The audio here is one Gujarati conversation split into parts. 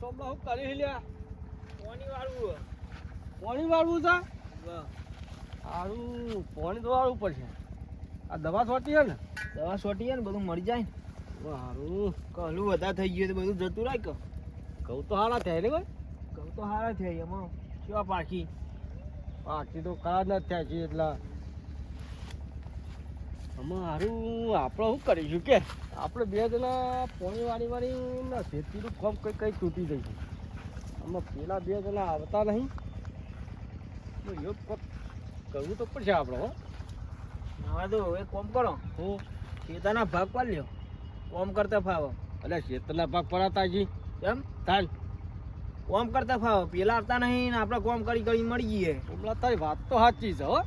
સોમલા હું કરી લ્યા. પોણી વાળું પોણી વાળવું છે. સારું પાણી તો વાળવું પડશે. આ દવા છોટી ને? દવા છોટીએ ને બધું મરી જાય સારું કહલું બધા થઈ ગયું તો બધું જતું રાખ કહું તો સારા થાય ને ભાઈ. ઘઉં તો હારા થયા એમાં. કેવા પાકી? બાકી તો ખરાબ નથી થયા છે એટલા. આમાં સારું આપણે શું કરીશું કે આપણે બે જણા પોણી વાળી વાળી ના ખેતીનું કામ કંઈ કંઈ તૂટી છે આમાં પેલા બે જણા આવતા નહીં. તો એવું કોક કરવું તો પડશે આપણે હો. હવે તો એક કોમ કરો. હું. ખેતરના ભાગ પાડ લ્યો. કોમ કરતા ફાવો. એટલે ખેતરના ભાગ પડાતા જી એમ તાન કોમ કરતા ફાવો. પેલા આવતા નહીં ને આપણે કોમ કરી કરી મળી જઈએ. હમણાં તારી વાત તો સાચી છે હો.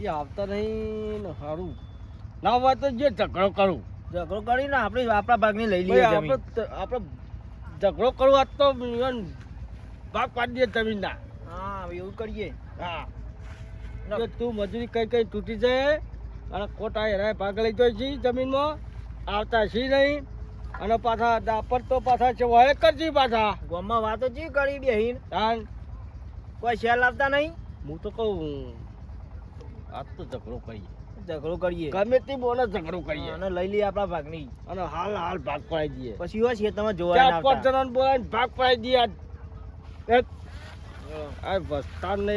એ આવતા નહીં ને સારું ના હોય તો જે ઝઘડો કરું. ઝઘડો કરીને આપણે આપણા ભાગની લઈ લઈએ આપણે આપણે ઝઘડો કરવો આજ તો ભાગ પાડી દે જમીનના. હા એવું કરીએ. હા. તું મજૂરી કઈ કઈ તૂટી જાય અને ખોટા હેરાય ભાગ લઈ જાય છે જમીનમાં આવતા છે નહીં અને પાછા દાપર તો પાછા છે વહે કરજી પાછા. ગામમાં વાતો જી કરી બેહીન. તાન. કોઈ શેલ આવતા નહીં? હું તો કહું આજ તો ઝઘડો કરીએ. ઝઘડો કરીએ. ગમે તે બોલે ઝઘડો કરીએ. અને લઈ લઈએ આપણા ભાગની. અને હાલ હાલ ભાગ પડાવી દઈએ. પછી હોય છે તમે જોવા ચાર પાંચ. જણાને બોલાવીને ભાગ પડાવી દઈએ આ વસ્તારને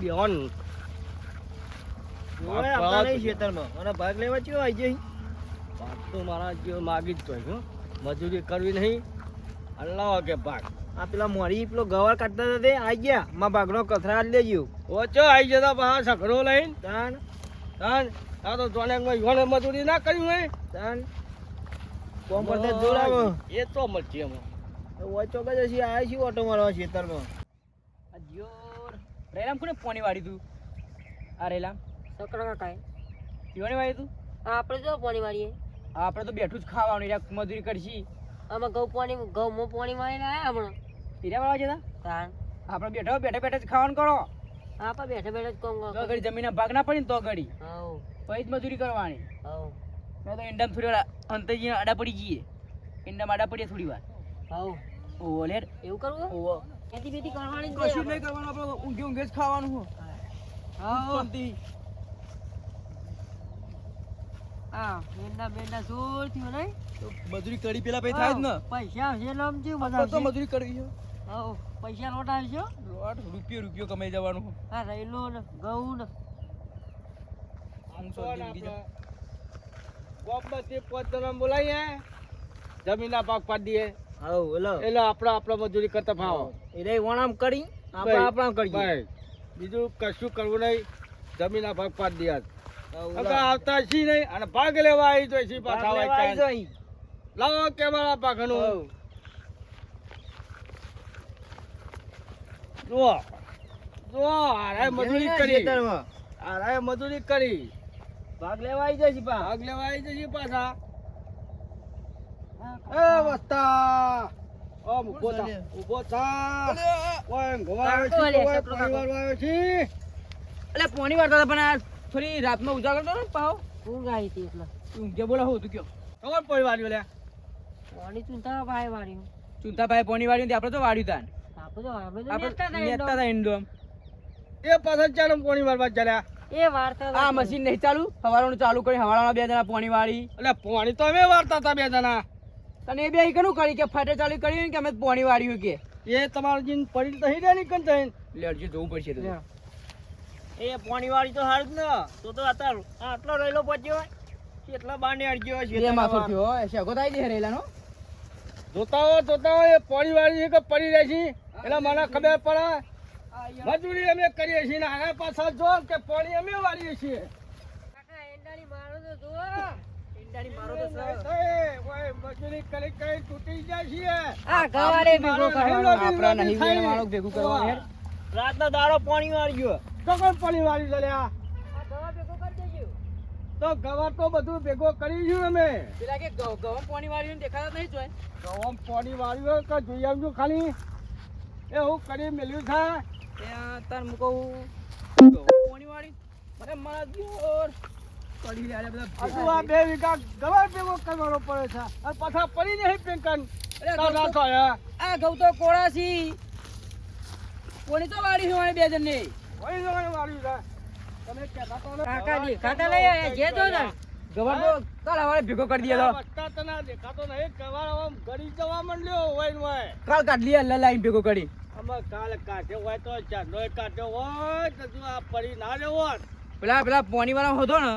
બેહોન. ભાગ લેવા આવી જઈ ભાગ તો મારા માગી જ તો મજૂરી કરવી નહીં. અને લાવો કે ભાગ. આ પેલા મોરી પેલો ગવાર કાઢતા હતા તે આઈ ગયા. માં ભાગનો કથરા આલી લેજો ઓછો આવી જતા બહાર સઘળો લઈને. તાન. તાન આ તો જોને યોને મજૂરી ના કર્યું હે. તાન. કોમ કરતા જોડાવો એ તો મરજી એમાં. ઓછો ચોક જ હશે આ શું ઓટો મારવા ખેતરમાં. જોર. રેલામ કોને પોણી વાળી તું? આ રેલામ. સકડા કાંઈ યોને વાડી તું? આપણે જો પોણી વાડીએ આપણે તો બેઠું જ ખાવાનું મજૂરી કરશી. આમાં ઘઉં પાણી ઘઉં પાણી મારીને આવ્યા હમણાં. પીરા વાળા જતા તાણ. આપણે બેઠો બેઠા બેઠા જ ખાવાનું કરો. આપણે બેઠા બેઠા જ કોમ તો ઘડી જમીનના ભાગ ના પડી ને તો ઘડી. હવ. પછી જ મજૂરી કરવાની. હવ. મેં તો ઈંડમ થોડી વાર અંતરજી આડા પડી જઈએ. ઈંડમ આડા પડીએ થોડી વાર. હવ. ઓવો લેર એવું કરવું? ઓવો ખેતી બેતી કરવાની કશું નહીં કરવાનું આપણે ઊંઘે ઊંઘે જ ખાવાનું હો. હા જોર થયો નહીં મજૂરી કરી પેલા પૈસા થાય જ ને. પૈસા છે તો મજૂરી કરવી છે. હવ પૈસા લોટ આવશે લોટ? રૂપિયો રૂપિયો કમાઈ જવાનું. હા રેલો ને ઘઉં ને. હું શાંતિ ઊંઘી જાઉં. ગોમમાંથી પાંચ જણા બોલાવીએ. જમીનના ભાગ પાડી દઈએ. હવ ઓલો એટલે આપણે આપણે મજૂરી કરતા ફાવો એટલે વણામ કરી આપણે આપણા કરીએ. બીજું કશું કરવું નહીં. જમીનના ભાગ પાડી દે હવ. આવતા છી નહીં અને ભાગ લેવા આવી તો છી પાછા લાવો હોય આઈ મજૂરી કરી. ખેતરમાં. મજૂરી કરી. ભાગ લેવા આવી પા. ભાગ લેવા આવી જશે પાછા. એ વસ્તા ઓ ઊભો થા ઊભો થા. ઓય ગોવા છે ઓય પરિવાર આવ્યો છે. એટલે પોણી હતા પણ આ થોડી રાતમાં ઉજાગર તો ને પાવ ઊંઘ આવી હતી એટલે. ઊંઘે બોલા હું તું કયો. ખબર વાળ્યું લે પોણી ચૂંતા ભાઈ વાળ્યું ચુંતાભાઈ પોણી વાળ્યું આપણે તો વાળ્યું તાન. નેતા. એ પાછા ચાલો મારવા ચાલ્યા. એ વાર્તા આ મશીન નહીં ચાલુ. હવાળાનું ચાલુ કરી હવાળાના બે જણા પોણી વાળી. એટલે પોણી તો અમે વારતા હતા બે જણા. અને એ બે કનું કરી કે ફાટે ચાલુ કરી કે અમે પોણી વાળ્યું કે? એ તમારું જીન પડી તો હીરા ની. કંટાઈ લેડજો જોવું પડશે એ પોણી વાળી તો હાર જ ને. તો તો અત્યારે આટલો રહેલો પચ્યો હોય. કેટલા બાને અડગ્યો હોય બે માથો. થયો હો, થાય છે રેલાનો જોતા હો જોતા હો એ પોણી વાળી છે કે પડી રહી છે. એટલે મને ખબર પડે મજૂરી અમે કરીએ છીએ ને આગળ પાછળ જો કે પાણી અમે વાળીએ છીએ. કાકા એંડાની મારો તો જુઓ. ઈંડાની મારો એ તો નહીં સર. થાય. ઓય મજૂરી કરી કરી તૂટી જાય છીએ. આ ગવારે ભેગો કરવાનો આપણા નહીં વેણવાનું ભેગું કરવાનું રાતનો દાડો પોણી વાળી ગયો. તો કોણ પોણી વાળી આ? ગવા ભેગો કરી દેજો. તો ગવાર તો બધું ભેગો કરીશું અમે. પેલા કે ઘઉં- ઘઉં વાળ્યું ને દેખાતા નહીં જોય? તો આમ વાળ્યું કે જોઈ આવજો ખાલી. એ હું કરી મેલ્યું છે? ત્યાં તાર હું પાણી વાળી મને મારા દિયોર પડી રહ્યા બધા હજુ આ બે વીઘા ગવાર ભેગો કરવાનો પડે છે. અને પાછા પડી નહીં પેંકન. હા. આ ઘઉં તો કોળા છી કોણી તો વાડી હોય બે જણ ને વળી છે. તમે તો કાકા લઈ આવ્યા જે તો ગવાર તો ભેગો કરી તો. દેખાતો નહીં. કવાર આમ ગળી જવા માંડ્યો હોય ને હોય. કાલ કાઢ લ- લાઈન ભેગો કરી. આમાં કાલ કાઢ્યો હોય તો ચાંદોય કાઢ્યો હોય તો તું આ પડી ના લેવો પેલા પેલા પોની વાળા હતો ને.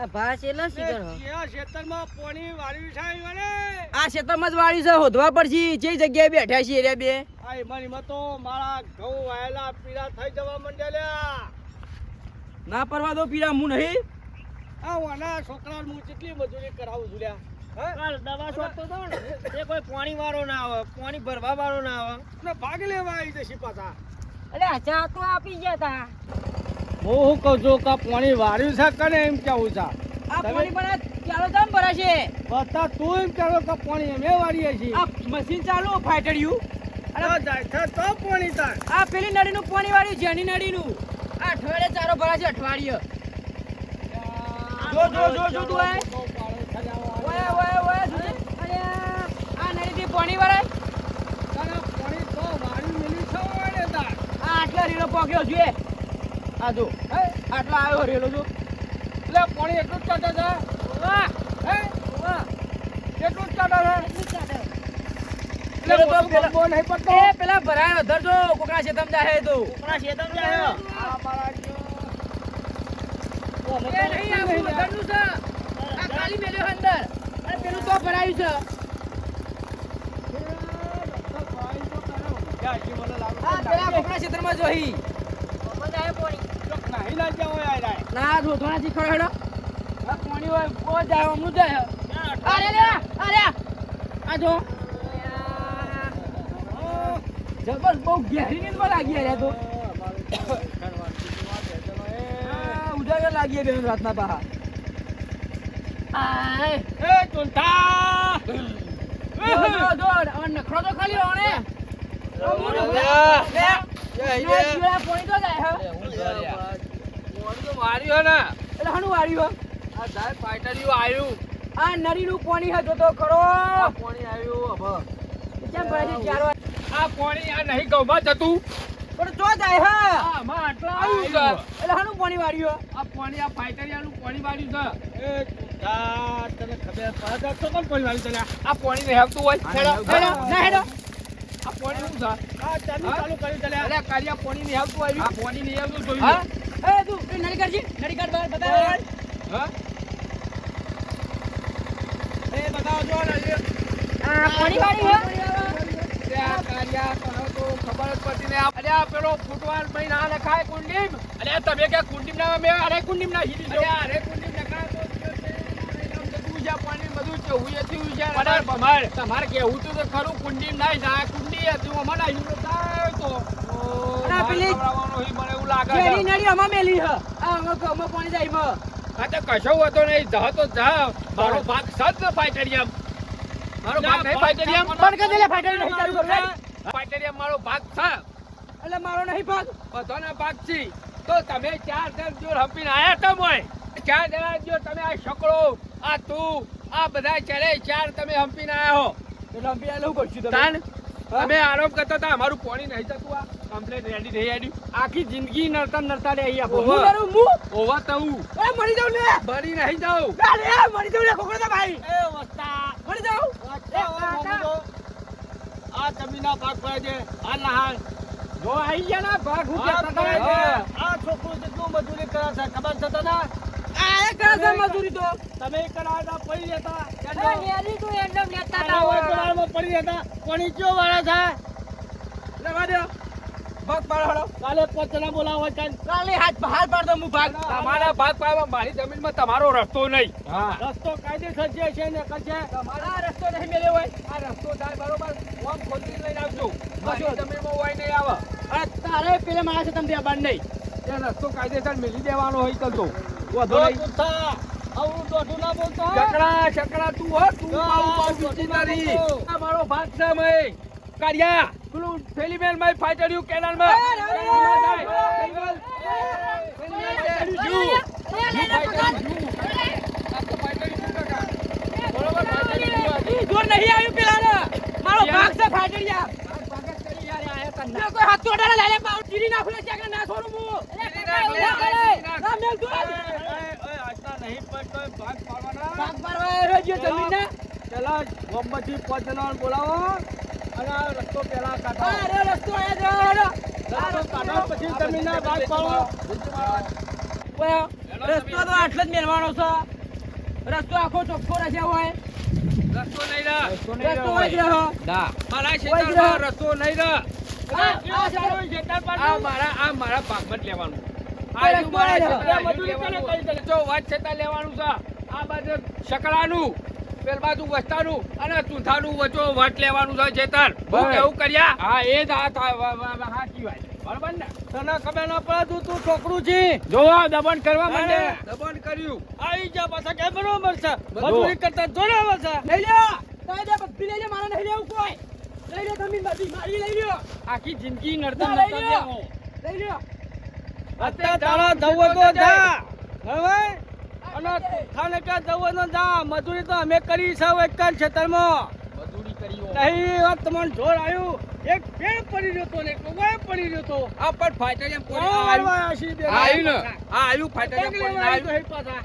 આ એ હો ક્યાં ખેતરમાં પોણી વાળી છે ઈ આ ખેતરમાં જ વાળી છે હોધવા પડશે. જે જગ્યાએ બેઠા છીએ રે બે. આ એમાં એમાં તો મારા ઘઉં વાયેલા પીળા થઈ જવા માંડ્યા લ્યા. ના પરવા દો પીરા હું નહીં. આ વાના છોકરા હું કેટલી મજૂરી કરાવું છું લ્યા. હે? કાલ દવા છોડતો હતો ને કોઈ પાણી વાળો ના આવે પાણી ભરવા વાળો ના આવે. ને ભાગ લેવા આવી જશે પાછા. અરે ચા તો આપી ગયા તા. હું શું કહું છું કે પોણી વાળ્યું છે કને એમ કેવું છે? આ પોણી પણ આ ચાલો જામ ભરાશે? બધા તું એમ કહો કે પાણી અમે વાળીએ છીએ? આ મશીન ચાલુ ફાઈટડ્યું અરે જાય છે તો પોણી તાર આ પેલી નળીનું પાણી વાળ્યું જેની નળીનું. આ અઠવાડિયે ચારો ભરાશે અઠવાડિયે. જો જો જો જો તું આય. ઓય ઓય ઓય જોજે. અરે આ આ પાણી વરાય તને પાણી તો વાળ્યું મિલી છો ને તાર. આ આટલા રેલો પોગ્યો જોઈએ આ જો હે? આટલા આવ્યો રેલો જો. એટલે પોણી એટલું જ કાઢે છે વાહ. હે? વાહ. કેટલું જ કાઢે છે એટલું જ કાઢે. પેલો તો ભરાયો ધરજો કોકના શેતમ જાહે તો. કોકના શેતમ જાય આ મારા ના ધોધવાના થી ખરો હેડો પાણી હોય ઓ જાય અમનું જાય અરે લે અરે આ જો. જબર બહુ ગેરી નીંદમાં લાગી રહ્યા તો. આ લાગીએ લાગી બેન રાતના બહાર. આય. જો જો જો હવે નખરો તો ખાલી રહો ને પાણી તો જાય હા. એટલે હાનું વાળ્યું હે? આ નળીનું પાણી જાય હા માં આટલા આવ્યું છે ચાર વાર? પણ જો જાય હા એટલે હાનું પાણી વાળ્યું હે? એ તું તને ખબર પડે તો કોણ પોણી હેડો, ના હેડો. આ ચાલુ ચાલુ કરી તને હા? એ તું, એ નળી કાઢજી. નળી કાઢ બહાર, બતાવ બહાર. એ બતાવો જો ને આ પાણી વાળી હે? તમારે કેવું તો ખરું કુંડી ના જાય કુંડી હતી અમારે આવ્યું જાય તો. અને આ પેલી ખવડાવવાનું ઈ મને એવું લાગે જેની છે. નળી આમાં મેલી હે. આ આમાં આમાં પાણી જાય એમાં. આ તો કશો હતો નહીં. જા તો જા. મારો ભાગ સદ ફાઈટરિયમ મારો ભાગ નહીં ફાઈટરિયમ નહીં ચાલુ કરવું, હેડ. મારો ભાગ છે. એટલે મારો નહીં ભાગ. બધાના ભાગ છે. તો તમે ચાર જણ જો હંપીને આયા તમ હોય ચાર જણા જો તમે આ શકડો આ તું આ બધા ચડે ચાર તમે હંપીને આયા હો. એટલે હંપી આવેલું હું કરશું તમે? તાન અમે આરોપ કરતા હતા અમારું પાણી નહીં જતું આ. કમ્પ્લેટ રેડી થઈ આડી આખી જિંદગી નરતા નરતા રે અહીંયા હું કરું, હું? ઓવા તવું એ મરી જાઉં લે. મરી નહીં જાઉં. લે, મરી જાઉં લે, કોકડા ભાઈ. એ વસ્તા. મરી જાઉં. આ જમીનના ભાગ પડે છે આ નહાલ જો આઈ ગયા ના ભાગ હું આ કહેતા છે. આ છોકરું જેટલું મજૂરી કરે છે ખબર છે તને? આ એ કરે છે મજૂરી તો. તમે કરાવતા પડી જતા નેરી તું એકદમ લેતા ના હોય. પડી જતા કોની કયો વાળા છે? લેવા દો. ભાગ પાડો. કાલે પચના બોલાવો કાલે. કાલે હાથ બહાર પાડ હું ભાગ. તમારા ભાગ પાડવા મારી જમીનમાં તમારો રસ્તો નહીં. હા. રસ્તો કાયદેસર જે છે ને કજે તમારા રસ્તો નહીં મેળ્યો હોય. આ રસ્તો થાય બરોબર. ઓમ ખોદી લઈને આવજો. મારી. જમીનમાં હોય નહીં આવે. અને તારે પેલા માણસે તમને અબાડ નહીં. એ રસ્તો કાયદેસર મિલી દેવાનો હોય તો વધો આવું દોઢું ના બોલતો ચકડા ચકડા તું હો. તું હા, પાઉં મારો ભાગ છે મય કાઢ્યા. પેલું ફાઈટર્યું કેનાલમાં આ. ઈ જોર નહીં આવ્યું પેલા મારો આયા તા લે કોઈ હાથ તોડાને લાલે પાઉ ચીરી નાખું લે ચાકને ના છોડું હું ના મેલ તું નહીં ભાગ ભાગ છે ચલા પાંચ બોલાવો અને રસ્તો પેલા કાઢો. આ રસ્તો આયા જો રસ્તો કાઢો પછી જમીનના ભાગ પાડો. રસ્તો તો આટલો જ મેળવાનો છે. રસ્તો આખો ચોખ્ખો રહેશે હોય રસ્તો નહીં રહે. રસ્તો જ રહો મારા ઓય રસ્તો નહીં રહે. આ મારા આ મારા ભાગમાં જ લેવાનું. આ મારા આયા. લેવાનું. છે. આ બાજુ શકલાનું. પેલ બાજુ વસ્તાનું અને ચૂંથાનું વચ્ચો વટ લેવાનું છે ચેતર બહુ એવું કર્યા? હા એ જ આ સાચી વાત બરાબર ને? તને ખબર ના પડે તું તું છોકરું છે. જો દબણ કરવા માંડે. હા. કર્યું. આવી જા પાછા કે બરોબર છે. મજૂરી કરતા જોરાવર છે. લઈ બધી લે મારે નહીં લેવું કોઈ. લઈ લે તમે બધી મારી લઈ લ્યો. આખી જિંદગી નડતા ના, લઈ લ્યો. દેવો. લઈ લ્યો. અત્યારે તારા જવો તો જા. હવે અને ખાને કે જવો તો જા. મજૂરી તો અમે કરી છે એકલ એક જ ખેતરમાં. મજૂરી કરી. નહીં વાત તમને જોર આવ્યું. એક પેડ પડી રહ્યો તો ને કોઈ પડી રહ્યો તો આ પણ ફાઈટર એમ કોઈ આવ્યું? આવ્યું ને. આ આવ્યું ફાઈટર એમ કોઈ આવ્યું? હે પાછા.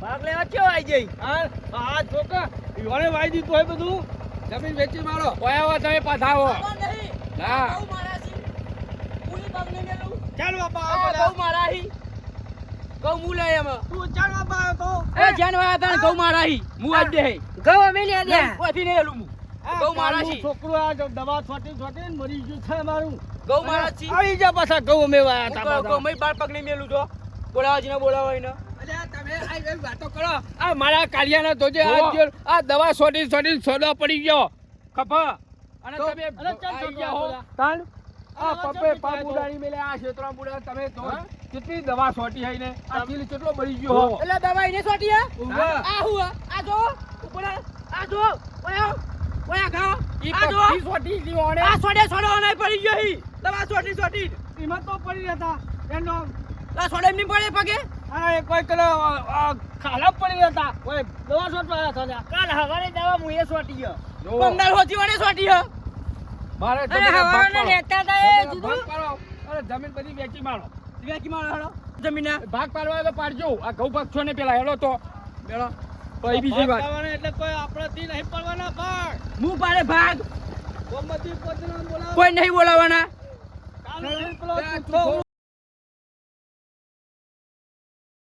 ભાગ લેવા ચેવો આવી જઈ? હા આ છોકરા યોને વાઈ દીધું હોય બધું. જમીન વેચી મારો. ઓય આવો તમે પાછા આવો. ના. બહુ મેલું બાપા ગૌ મારા ગૌ મૂલે એમાં. તું ચાલ બાપા તો? એ જાન વાયા તાણ ગૌ મારા હી. હું આજ દે ગૌ અમે દે ઓથી ને એલું મુ. આ ગૌ મારા કાલનું છે. આ જો દવા છોટી છોટી ને મરી ગયું છે મારું. ગૌ મારા છી. આવી જા પાછા ગૌ અમે વાયા તા. ગૌ મય બાર પગ નહીં મેલું તો બોલાવા જીને બોલાવા ને અલ્યા તમે આ એવી વાતો કરો. આ મારા કાલિયાના ધોજે. આ દવા સોડી સોડી સોડા પડી ગયો. ખપા અને તમે અરે ચાલ ગયા આ પપ્પે પગ ઉડાડી મેલે આ ક્ષેત્રમાં બુડા તમે તો કેટલી દવા સોટી હઈ ને આ ચીલ કેટલો બળી ગયો હો. એટલે દવા એને સોટી હે? આ હું હે? આ જો. ઉપર આ આ જો. ઓયા ઓયા ગા ઈ આ જો. પક્ષી સોટી ગયો અને આ સોડે સોડો નહીં પડી ગયો હી. દવા સોટી સોટી. એમાં તો પડી રહેતા. એનો આ સોડે એમ નહીં પડે પગે? હા કોઈ કલો ખાલા પડી રહેતા. ઓય દવા છોટવા આવ્યા હતા લ્યા. કાલ હવારે દવા હું એ સોટી ગયો પંદર હોતી વડે સોટી હે. મારે તમે ભાગ પાડો. લેતા હતા એ જુદું? અરે જમીન બધી વેચી મારો. વેચી મારો હેડો જમીન ભાગ પાડવા તો પાડજો. આ ઘઉં ભાગ છો ને પેલા હેડો તો. બેડો તો બીજી વાત. એટલે કોઈ આપણાથી નહીં પડવાના ભાગ. હું પાડે ભાગ? કોઈ નહીં બોલાવાના.